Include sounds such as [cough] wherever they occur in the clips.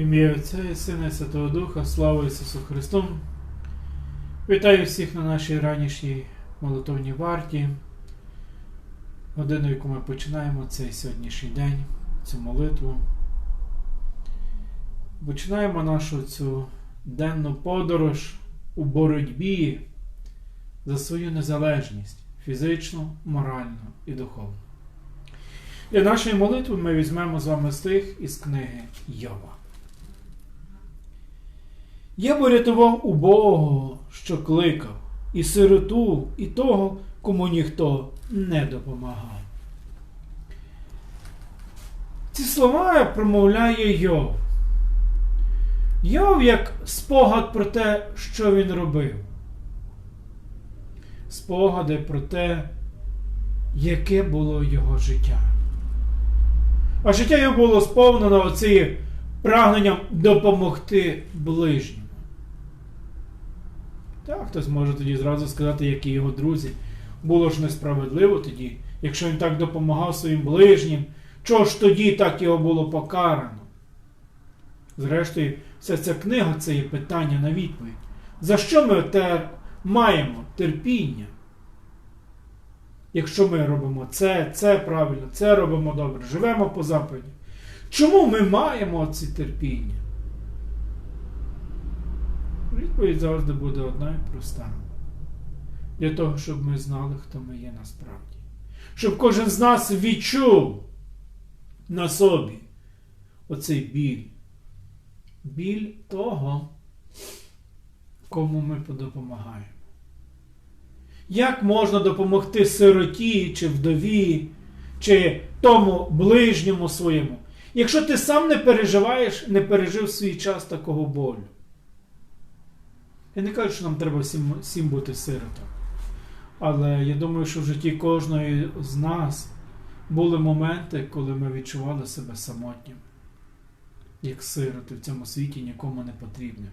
Ім'я Отця і Сина і Святого Духа, слава Ісусу Христу. Вітаю всіх на нашій ранішній молитовній варті. Годину, яку ми починаємо цей сьогоднішній день, цю молитву. Починаємо нашу цю денну подорож у боротьбі за свою незалежність фізичну, моральну і духовну. Для нашої молитви ми візьмемо з вами стих із книги Йова. Я порятував убогого, що кликав, і сироту, і того, кому ніхто не допомагав. Ці слова промовляє Йов. Йов як спогад про те, що він робив. Спогади про те, яке було його життя. А життя його було сповнено оцим прагненням допомогти ближньому. Так, хтось може тоді зразу сказати, як і його друзі. Було ж несправедливо тоді, якщо він так допомагав своїм ближнім, чого ж тоді так його було покарано? Зрештою, вся ця книга це є питання на відповідь. За що ми тер... маємо терпіння? Якщо ми робимо це, це правильно, це робимо добре, живемо по заповіді. Чому ми маємо ці терпіння? Відповідь завжди буде одна і проста. Для того, щоб ми знали, хто ми є насправді. Щоб кожен з нас відчув на собі оцей біль. Біль того, кому ми допомагаємо. Як можна допомогти сироті, чи вдові, чи тому ближньому своєму, якщо ти сам не переживаєш, не пережив свій час такого болю? Я не кажу, що нам треба всім, всім бути сиротами. Але я думаю, що в житті кожної з нас були моменти, коли ми відчували себе самотнім, як сироти в цьому світі нікому не потрібним.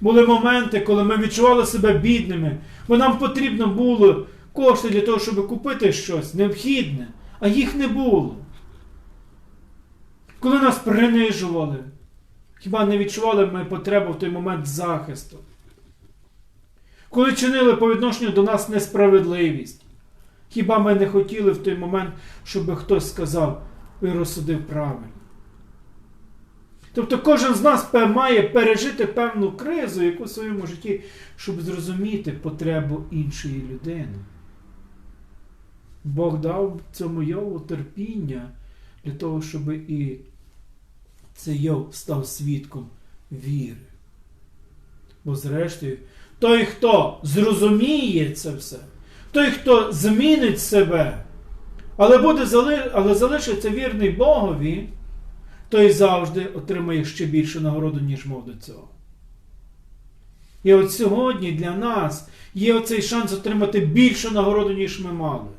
Були моменти, коли ми відчували себе бідними, бо нам потрібно було кошти для того, щоб купити щось необхідне, а їх не було. Коли нас принижували, хіба не відчували ми потребу в той момент захисту? Коли чинили по відношенню до нас несправедливість, хіба ми не хотіли в той момент, щоб хтось сказав і розсудив правильно? Тобто кожен з нас має пережити певну кризу, яку в своєму житті, щоб зрозуміти потребу іншої людини. Бог дав цьому Йову терпіння для того, щоб і цей Йов став свідком віри. Бо зрештою, той, хто зрозуміє це все, той, хто змінить себе, але буде але залишиться вірний Богові, той завжди отримає ще більшу нагороду, ніж мов до цього. І от сьогодні для нас є оцей шанс отримати більшу нагороду, ніж ми мали.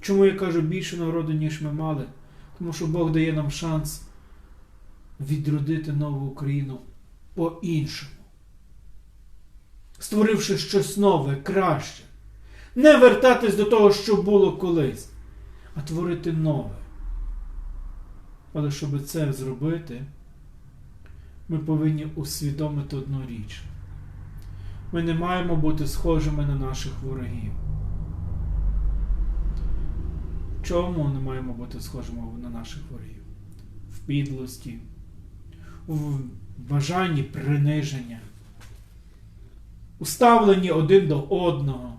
Чому я кажу більшу нагороду, ніж ми мали? Тому що Бог дає нам шанс відродити нову Україну по-іншому створивши щось нове, краще. Не вертатись до того, що було колись, а творити нове. Але щоб це зробити, ми повинні усвідомити одну річ. Ми не маємо бути схожими на наших ворогів. Чому не маємо бути схожими на наших ворогів? В підлості, в бажанні приниження уставлені один до одного,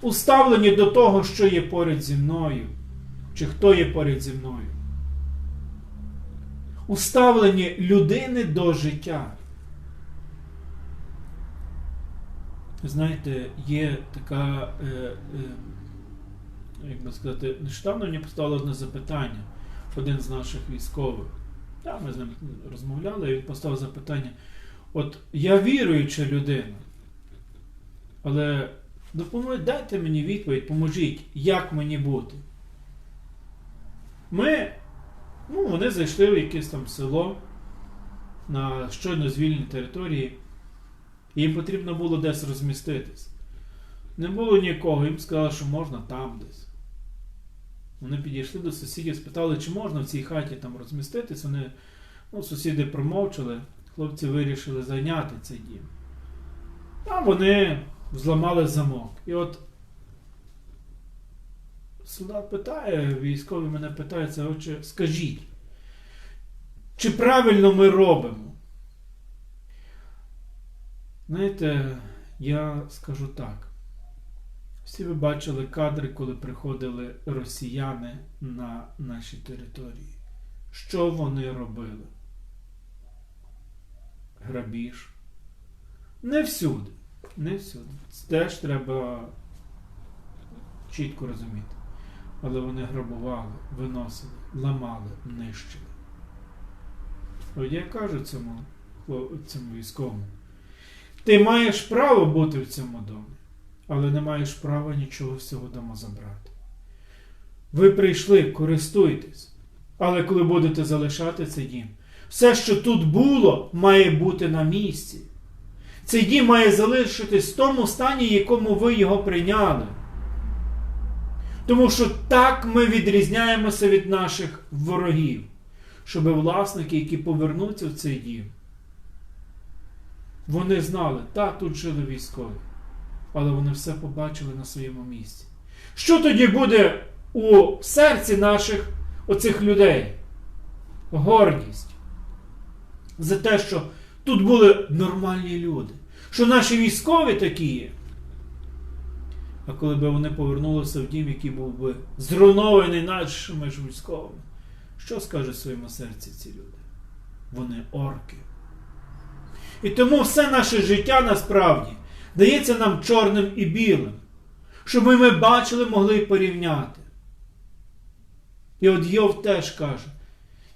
уставлені до того, що є поряд зі мною, чи хто є поряд зі мною. Уставлені людини до життя. Знаєте, є така, е, е, як би сказати, нещодавно мені поставили одне запитання один з наших військових. Так, ми з ним розмовляли, і він поставив запитання. От я віруюча людина. Але допоможіть, дайте мені відповідь, поможіть, як мені бути. Ми, ну, вони зайшли в якесь там село на щойно звільній території, їм потрібно було десь розміститись. Не було нікого, їм сказали, що можна там десь. Вони підійшли до сусідів, спитали, чи можна в цій хаті там розміститись. Вони Ну, сусіди промовчали, хлопці вирішили зайняти цей дім. А вони зламали замок. І от солдат питає, військовий мене питається, отче, скажіть, чи правильно ми робимо? Знаєте, я скажу так. Всі ви бачили кадри, коли приходили росіяни на наші території. Що вони робили? Грабіж. Не всюди. Не всюди. Це теж треба чітко розуміти. Але вони грабували, виносили, ламали, нищили. От я кажу цьому, цьому військовому. Ти маєш право бути в цьому домі, але не маєш права нічого з цього дому забрати. Ви прийшли, користуйтесь, але коли будете залишати цей дім, все, що тут було, має бути на місці. Цей дім має залишитись в тому стані, якому ви його прийняли. Тому що так ми відрізняємося від наших ворогів, щоб власники, які повернуться в цей дім, вони знали, так, тут жили військові, але вони все побачили на своєму місці. Що тоді буде у серці наших оцих людей? Гордість за те, що тут були нормальні люди, що наші військові такі є. А коли б вони повернулися в дім, який був би зруйнований нашими ж військовими, що скаже своєму серці ці люди? Вони орки. І тому все наше життя насправді дається нам чорним і білим, щоб ми бачили, могли порівняти. І от Йов теж каже: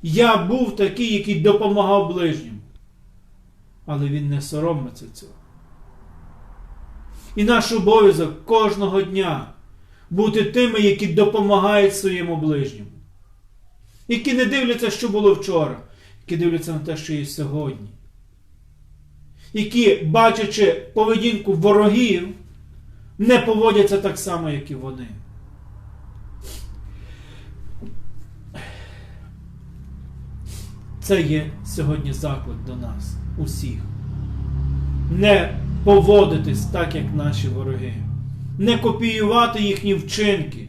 Я був такий, який допомагав ближньому. Але він не соромиться цього. І наш обов'язок кожного дня бути тими, які допомагають своєму ближньому. Які не дивляться, що було вчора, які дивляться на те, що є сьогодні. Які, бачачи поведінку ворогів, не поводяться так само, як і вони. Це є сьогодні заклик до нас, усіх. Не поводитись так, як наші вороги, не копіювати їхні вчинки.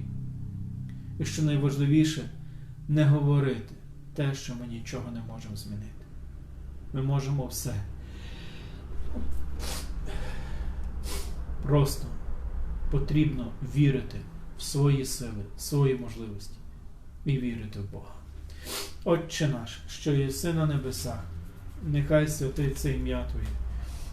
І що найважливіше, не говорити те, що ми нічого не можемо змінити. Ми можемо все. Просто потрібно вірити в свої сили, в свої можливості і вірити в Бога. Отче наш, що єси на небесах, нехай святиться ім'я Твоє,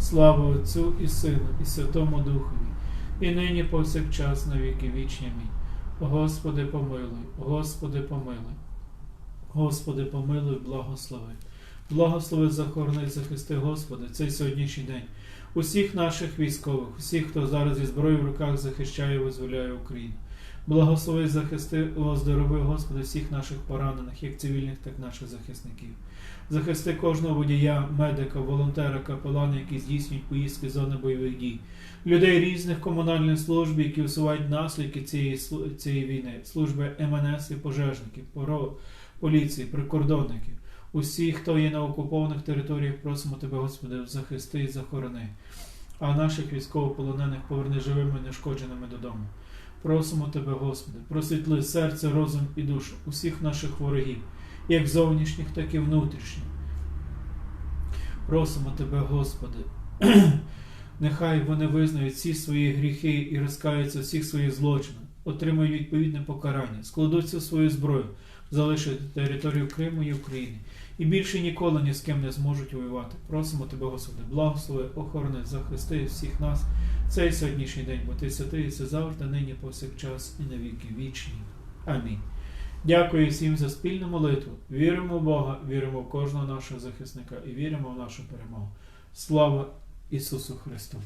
Слава Отцю і Сину, і Святому Духові, і нині повсякчас на віки вічні. Господи, помилуй, Господи, помилуй. Господи, помилуй, благослови. Благослови, захорони, захисти, Господи, цей сьогоднішній день. Усіх наших військових, усіх, хто зараз зі зброєю в руках захищає і визволяє Україну. Благослови, захисти, оздорови, Господи, всіх наших поранених, як цивільних, так і наших захисників. Захисти кожного водія, медика, волонтера, капелана, які здійснюють поїздки з зони бойових дій, людей різних комунальних служб, які усувають наслідки цієї, цієї війни, служби МНС і пожежників, поліції, прикордонників. Усі, хто є на окупованих територіях, просимо Тебе, Господи, захисти і захорони. А наших військовополонених поверни живими, і нешкодженими додому. Просимо Тебе, Господи, просвітли серце, розум і душу усіх наших ворогів, як зовнішніх, так і внутрішніх. Просимо Тебе, Господи. [clears throat] Нехай вони визнають всі свої гріхи і розкаються всіх своїх злочинах, отримають відповідне покарання, складуть всю свою зброю, залишать територію Криму і України і більше ніколи ні з ким не зможуть воювати. Просимо Тебе, Господи, благослови, охорони, захисти всіх нас цей сьогоднішній день, бо Ти святий, все завжди, нині, повсякчас і на віки вічні. Амінь. Дякую всім за спільну молитву. Віримо в Бога, віримо в кожного нашого захисника і віримо в нашу перемогу. Слава Ісусу Христу!